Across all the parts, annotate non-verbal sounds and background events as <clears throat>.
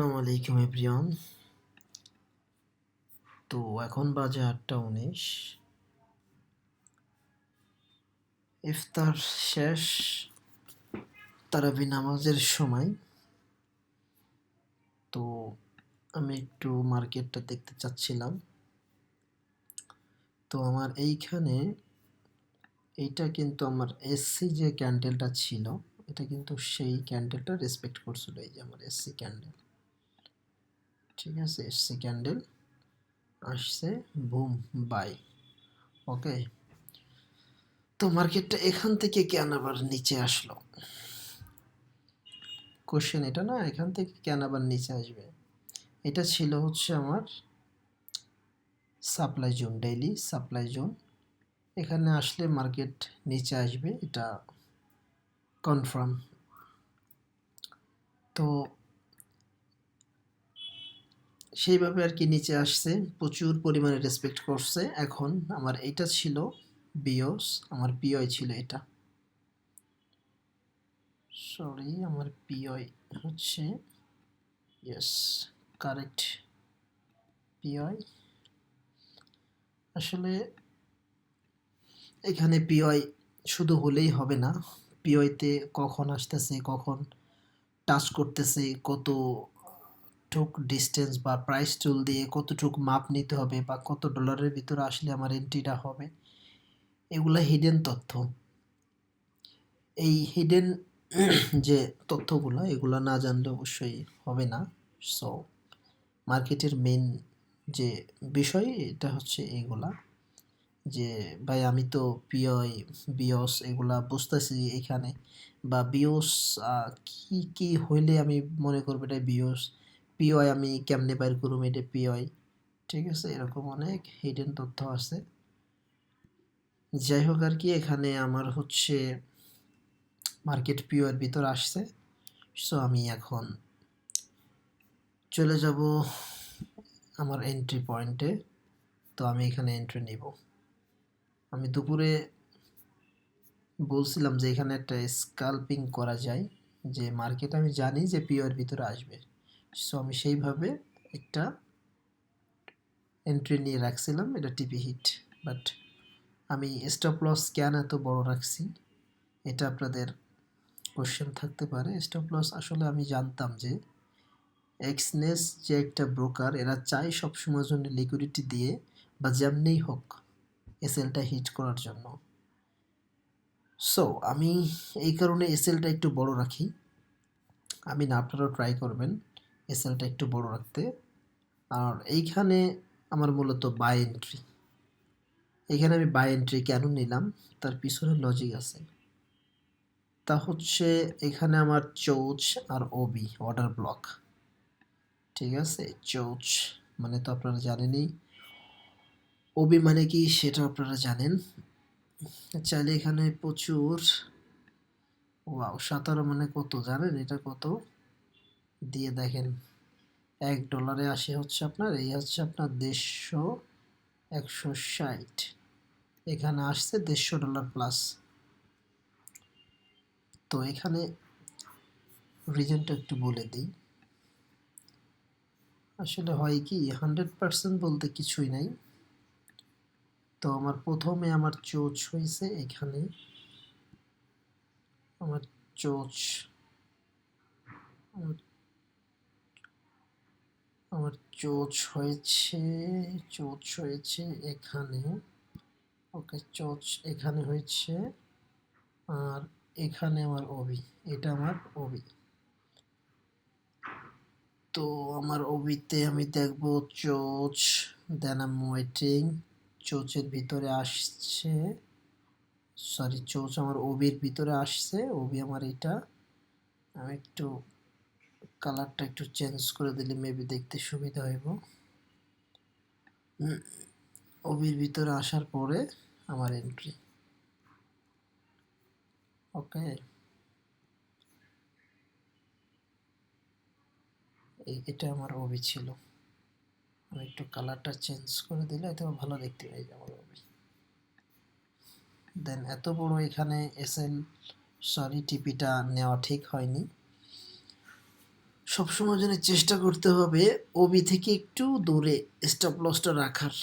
আসসালামু আলাইকুম, এভরিওয়ান। তো এখন বাজে আটটা উনিশ। ইফতার শেষ, তারাবি নামাজের সময়। তো আমি একটু মার্কেটটা দেখতে চাচ্ছিলাম। তো আমার এইখানে, এইটা কিন্তু আমার এসসি যে ক্যান্ডেলটা ছিল, এটা কিন্তু সেই ক্যান্ডেলটা রেসপেক্ট করছিল, এই যে আমার এসসি ক্যান্ডেল ঠিক আছে এসসি ক্যান্ডেল আসছে বুম বাই ওকে তো মার্কেটটা এখান থেকে কেন আবার নিচে আসলো? কোশ্চেন এটা না, এখান থেকে কেন আবার নিচে আসবে? এটা ছিল হচ্ছে আমার supply zone daily supply zone এখানে আসলে মার্কেট নিচে আসবে, এটা কনফার্ম তো সেইভাবে আর কি নিচে আসছে, প্রচুর পরিমাণে রেসপেক্ট করছে। এখন আমার এটা ছিল বিওস আমার পিওই ছিল এটা। সরি আমার পিওই হচ্ছে ইয়েস কারেক্ট পিওই আসলে এখানে পিওই শুধু হলেই হবে না। পিওইতে কখন আসতেছে, কখন টাচ করতেছে, কত কতটুক ডিস্টেন্স বা প্রাইস টুল দিয়ে কতটুক মাপ নিতে হবে বা কত ডলারের ভিতরে আসলে আমার এন্ট্রিটা হবে, এগুলো হিডেন তথ্য। এই হিডেন <clears throat> যে তথ্যগুলো, এগুলো না জানলে অবশ্যই হবে না। সো মার্কেটের মেন যে বিষয়, এটা হচ্ছে এইগুলা যে, ভাই, আমি তো পিওই বিওস এগুলা বুঝতেছি এখানে। বা বিওস কি কি হইলে আমি মনে করব এটা বিওস পিওয়াই আমি কেমনে বাইর করুম এটা পিওয়াই ঠিক আছে, এরকম অনেক হিডেন তথ্য আছে। যাই হোক আর কি, এখানে আমার হচ্ছে মার্কেট পিওর ভিতর আসছে। সো আমি এখন চলে যাব আমার এন্ট্রি পয়েন্টে তো আমি এখানে এন্ট্রি নিব। আমি দুপুরে বলছিলাম যে এখানে একটা স্কাল্পিং করা যায়। যে মার্কেট আমি জানি যে পিওর ভিতরে আসবে। সো আমি সেইভাবে একটা এন্ট্রি নিয়ে রাখছিলাম। এটা টিপি হিট। বাট আমি স্টপ লস কেন এত বড় রাখছি? এটা আপনাদের কোশ্চেন থাকতে পারে। স্টপ লস আসলে আমি জানতাম যে এক্সনেস যে একটা ব্রোকার এরা চায় সবসময়ের জন্য লিকুইডিটি দিয়ে, বা যেমনিই হোক এসএলটা হিট করার জন্য। সো আমি এই কারণে এসএলটা একটু বড় রাখি। আমি না, আপনারাও ট্রাই করবেন। এসএলটা একটু বড় রাখতে। আর এইখানে আমার মূলত বাই এন্ট্রি। এখানে আমি বাই এন্ট্রি কেন নিলাম? তার পিছনে লজিক আছে। তা হচ্ছে এখানে আমার চৌচ আর ওবি অর্ডার ব্লক ঠিক আছে? চৌচ মানে তো আপনারা জানেনই। ওবি মানে কি সেটা আপনারা জানেন। চাইলে এখানে প্রচুর, ওয়াও, সাতারো মানে কত? জানেন এটা কত? দিয়ে দেখেন, এক ডলারে আসে হচ্ছে আপনার, এই হচ্ছে আপনার দেড়শো একশো ষাট। এখানে আসছে দেড়শো ডলার প্লাস তো এখানে রিজনটা একটু বলে দিই। আসলে হয় কি হান্ড্রেড পার্সেন্ট বলতে কিছুই নাই। তো আমার প্রথমে আমার চোচ হয়েছে এখানে। আমার চোচ, আমার আমার চোচ হয়েছে চোচ হয়েছে এখানে। ওকে, চোচ এখানে হয়েছে। আর এখানে আমার ওবি এটা আমার ওবি তো আমার ওবিতে আমি দেখব চোচ দেন আম ওয়েটিং চোচের ভিতরে আসছে। সরি চোচ আমার ওবির ভিতরে আসছে। ওবি আমার এটা। আমি একটু কালারটা একটু চেঞ্জ করে দিলে মেবি দেখতে সুবিধা হইব। ওবির ভিতরে আসার পরে আমার এন্ট্রি ওকে এটা আমার ওবি ছিল। আমি একটু কালারটা চেঞ্জ করে দিলে এতে ভালো দেখতে পাই আমার ওবি দেন এত বড় এখানে এস এল সরি টিপিটা নেওয়া ঠিক হয়নি। সবসময় যেন চেষ্টা করতে হবে ওবি থেকে একটু দূরে স্টপ লসটা রাখার।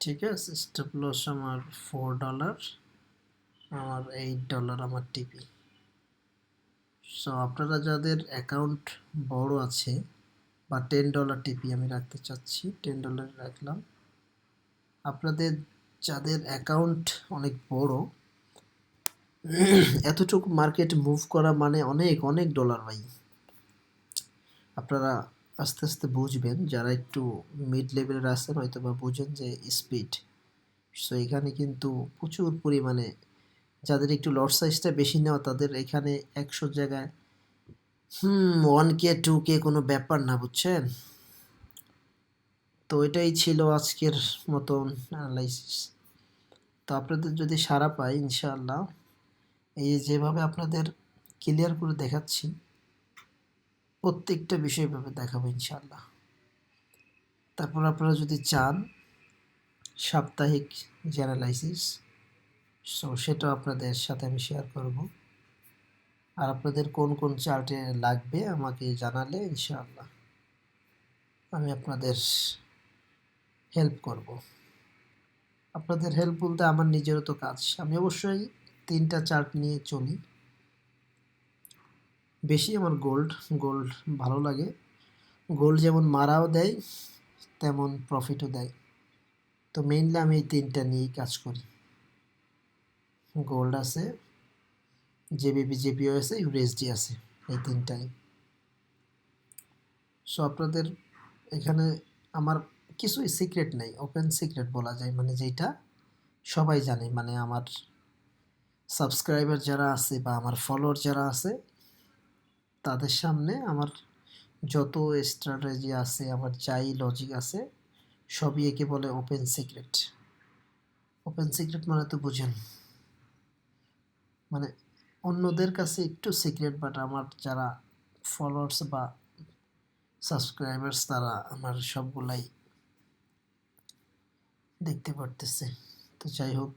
ঠিক আছে? স্টপ লস আমার ফোর ডলার আমার এইট ডলার আমার টিপি সো আপনারা যাদের অ্যাকাউন্ট বড় আছে বা টেন ডলার টিপি আমি রাখতে চাচ্ছি টেন ডলার রাখলাম। আপনাদের যাদের অ্যাকাউন্ট অনেক বড় এতটুকু মার্কেট মুভ করা মানে অনেক অনেক ডলার ভাই। আপনারা আস্তে আস্তে বুঝবেন, যারা একটু মিড লেভেলের আছেন হয়তো বা বুঝেন যে স্পিড সো এখানে কিন্তু প্রচুর পরিমাণে যাদের একটু লট সাইজটা বেশি নেওয়া, তাদের এখানে একশো জায়গায়, হুম ওয়ান কে টু কে কোনো ব্যাপার না, বুঝছেন? তো এটাই ছিল আজকের মতন অ্যানালাইসিস তো আপনাদের যদি সারা পাই, ইনশাআল্লাহ। এই যেভাবে আপনাদের ক্লিয়ার করে দেখাচ্ছি, প্রত্যেকটা বিষয়ভাবে দেখাবো ইনশাল্লাহ তারপর আপনারা যদি চান, সাপ্তাহিক যে সো সেটাও আপনাদের সাথে আমি শেয়ার করব। আর আপনাদের কোন কোন চার্টে লাগবে আমাকে জানালে ইনশাআল্লাহ আমি আপনাদের হেল্প করব। আপনাদের হেল্প বলতে আমার নিজেরও তো কাজ। আমি অবশ্যই তিনটা চার্ট নিয়ে চলি। বেশি আমার গোল্ড গোল্ড ভালো লাগে। গোল্ড যেমন মারাও দেয়, তেমন প্রফিটও দেয়। তো মেইনলি আমি এই তিনটা নিয়েই কাজ করি। গোল্ড আছে জেবিবি জেপিও আছে, ইউএসডি আছে, এই তিনটাই। সো আপনাদের এখানে আমার কিছুই সিক্রেট নেই ওপেন সিক্রেট বলা যায় মানে যেটা সবাই জানে মানে আমার সাবস্ক্রাইবার যারা আছে বা আমার ফলোয়ার যারা আছে, তাদের সামনে আমার যত স্ট্র্যাটেজি আছে, আমার যাই লজিক আছে, সবই একে বলে ওপেন সিক্রেট ওপেন সিক্রেট মানে তো বুঝেন মানে অন্যদের কাছে একটু সিক্রেট বাট আমার যারা ফলোয়ার্স বা সাবস্ক্রাইবার্স তারা আমার সবগুলাই দেখতে পারতেছে। তো যাই হোক